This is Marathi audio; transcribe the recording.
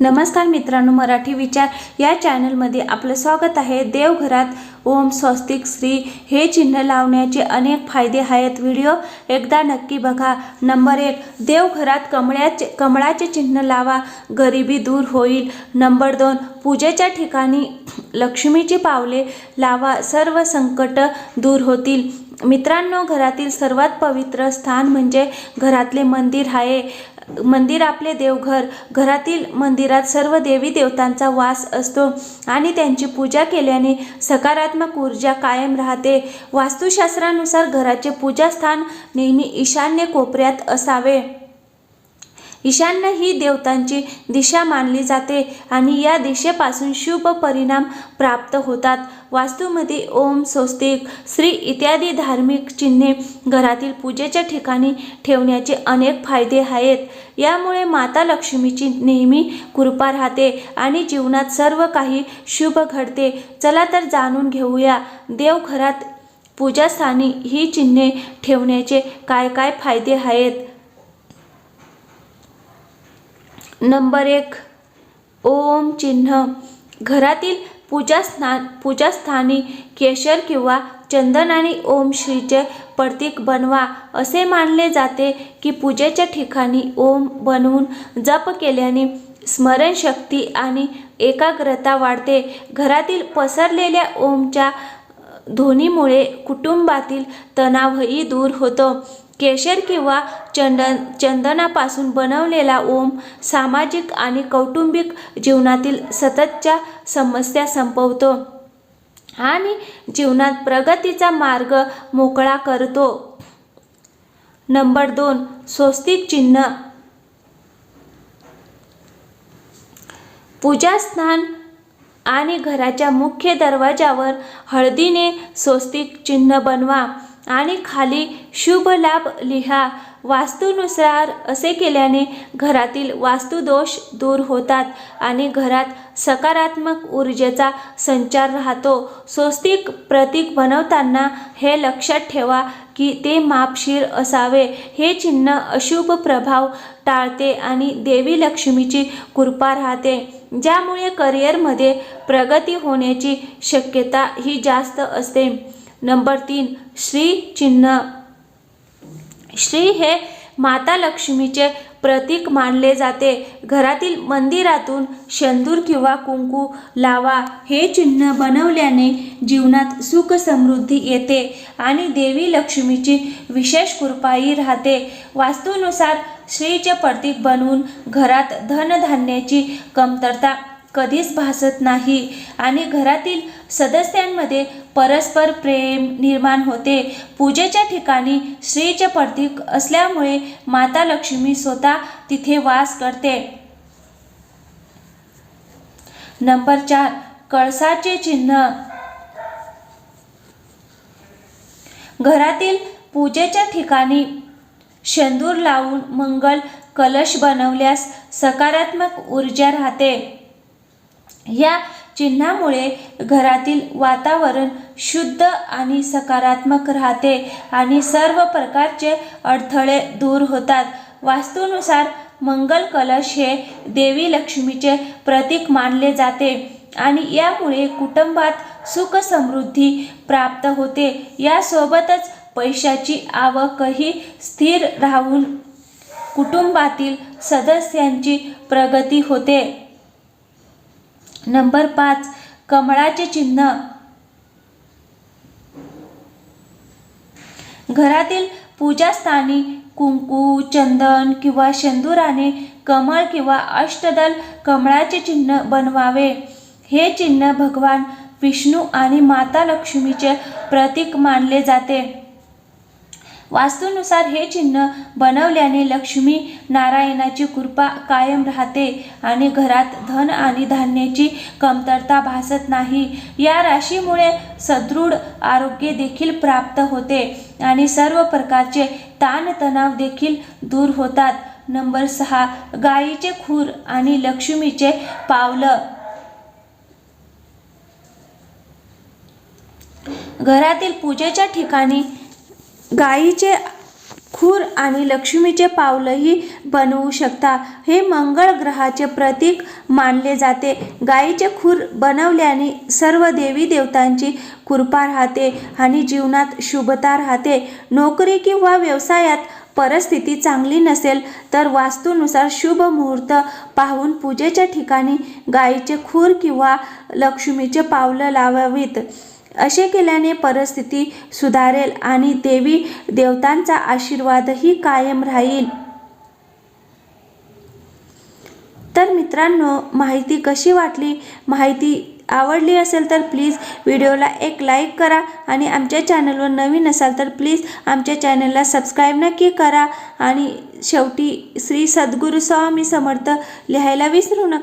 नमस्कार मित्रांनो मराठी विचार या चॅनलमध्ये आपलं स्वागत आहे. देवघरात ओम स्वस्तिक श्री हे चिन्ह लावण्याचे अनेक फायदे आहेत. व्हिडिओ एकदा नक्की बघा. नंबर एक देवघरात कमळाचे कमळाचे चिन्ह लावा. गरिबी दूर होईल. नंबर दोन पूजेच्या ठिकाणी लक्ष्मीची पावले लावा. सर्व संकट दूर होतील. मित्रांनो घरातील सर्वात पवित्र स्थान म्हणजे घरातले मंदिर आहे. मंदिर आपले देवघर. घरातील मंदिरात सर्व देवी देवतांचा वास असतो आणि त्यांची पूजा केल्याने सकारात्मक ऊर्जा कायम राहते. वास्तुशास्त्रानुसार घराचे पूजास्थान नेहमी ईशान्य कोपऱ्यात असावे. ईशान्य ही देवतांची दिशा मानली जाते आणि या दिशेपासून शुभ परिणाम प्राप्त होतात. वास्तूमध्ये ओम स्वस्तिक श्री इत्यादी धार्मिक चिन्हे घरातील पूजेच्या ठिकाणी ठेवण्याचे अनेक फायदे आहेत. यामुळे माता लक्ष्मीची नेहमी कृपा राहते आणि जीवनात सर्व काही शुभ घडते. चला तर जाणून घेऊया देवघरात पूजास्थानी ही चिन्हे ठेवण्याचे काय काय फायदे आहेत? नंबर एक ओम चिन्ह. घरातील पूजास्थान पूजास्थानी केशर किंवा चंदन आणि ओम श्रीचे प्रतीक बनवा. असे मानले जाते की पूजेच्या ठिकाणी ओम बनवून जप केल्याने स्मरणशक्ती आणि एकाग्रता वाढते. घरातील पसरलेल्या ओमच्या ध्वनीमुळे कुटुंबातील तणावही दूर होतो. केशर किंवा चंदन चंदनापासून बनवलेला ओम सामाजिक आणि कौटुंबिक जीवनातील सततच्या समस्या संपवतो आणि जीवनात प्रगतीचा मार्ग मोकळा करतो. नंबर दोन स्वस्तिक चिन्ह. पूजास्थान आणि घराच्या मुख्य दरवाजावर हळदीने स्वस्तिक चिन्ह बनवा. आणि खाली शुभ लाभ लिहा. वास्तूनुसार असे केल्याने घरातील वास्तुदोष दूर होतात आणि घरात सकारात्मक ऊर्जेचा संचार राहतो. स्वस्तिक प्रतीक बनवताना हे लक्षात ठेवा की ते मापशीर असावे. हे चिन्ह अशुभ प्रभाव टाळते आणि देवी लक्ष्मीची कृपा राहते. ज्यामुळे करिअरमध्ये प्रगती होण्याची शक्यता ही जास्त असते. नंबर तीन श्री चिन्ह. श्री हे माता लक्ष्मीचे प्रतीक मानले जाते. घरातील मंदिरातून शेंदूर किंवा कुंकू लावा. हे चिन्ह बनवल्याने जीवनात सुख समृद्धी येते आणि देवी लक्ष्मीची विशेष कृपाही राहते. वास्तूनुसार श्रीचे प्रतीक बनवून घरात धनधान्याची कमतरता कधीच भासत नाही. आणि घरातील सदस्यांमध्ये परस्पर प्रेम निर्माण होते. पूजेच्या ठिकाणी श्रीचे प्रतीक असल्यामुळे माता लक्ष्मी स्वतः तिथे वास करते. नंबर चार कळसाचे चिन्ह. घरातील पूजेच्या ठिकाणी शेंदूर लावून मंगल कलश बनवल्यास सकारात्मक ऊर्जा राहते. या चिन्हामुळे घरातील वातावरण शुद्ध आणि सकारात्मक राहते आणि सर्व प्रकारचे अडथळे दूर होतात. वास्तूनुसार मंगल कलश हे देवी लक्ष्मीचे प्रतीक मानले जाते आणि यामुळे कुटुंबात सुख समृद्धी प्राप्त होते. यासोबतच पैशाची आवकही स्थिर राहून कुटुंबातील सदस्यांची प्रगती होते. नंबर पाच कमळाचे चिन्ह. घरातील पूजास्थानी कुंकू चंदन किंवा शेंदुराने कमळ किंवा अष्टदल कमळाचे चिन्ह बनवावे. हे चिन्ह भगवान विष्णू आणि माता लक्ष्मीचे प्रतीक मानले जाते. वास्तूनुसार हे चिन्ह बनवल्याने लक्ष्मी नारायणाची कृपा कायम राहते आणि घरात धन आणि धान्याची कमतरता भासत नाही. या राशीमुळे सदृढ आरोग्य देखील प्राप्त होते आणि सर्व प्रकारचे ताणतणाव देखील दूर होतात. नंबर सहा गायीचे खूर आणि लक्ष्मीचे पावलं. घरातील पूजेच्या ठिकाणी गाईचे खूर आणि लक्ष्मीचे पावलंही बनवू शकता. हे मंगळ ग्रहाचे प्रतीक मानले जाते. गाईचे खूर बनवल्याने सर्व देवी देवतांची कृपा राहते आणि जीवनात शुभता राहते. नोकरी किंवा व्यवसायात परिस्थिती चांगली नसेल तर वास्तूनुसार शुभ मुहूर्त पाहून पूजेच्या ठिकाणी गाईचे खूर किंवा लक्ष्मीचे पावलं लावावीत. असे केल्याने परिस्थिती सुधारेल आणि देवी देवतांचा आशीर्वादही कायम राहील. तर मित्रांनो माहिती कशी वाटली? माहिती आवडली असेल तर प्लीज व्हिडिओला एक लाईक करा आणि आमच्या चॅनलवर नवीन असाल तर प्लीज आमच्या चॅनलला सबस्क्राईब नक्की करा. आणि शेवटी श्री सद्गुरू स्वामी समर्थ लिहायला विसरू नका.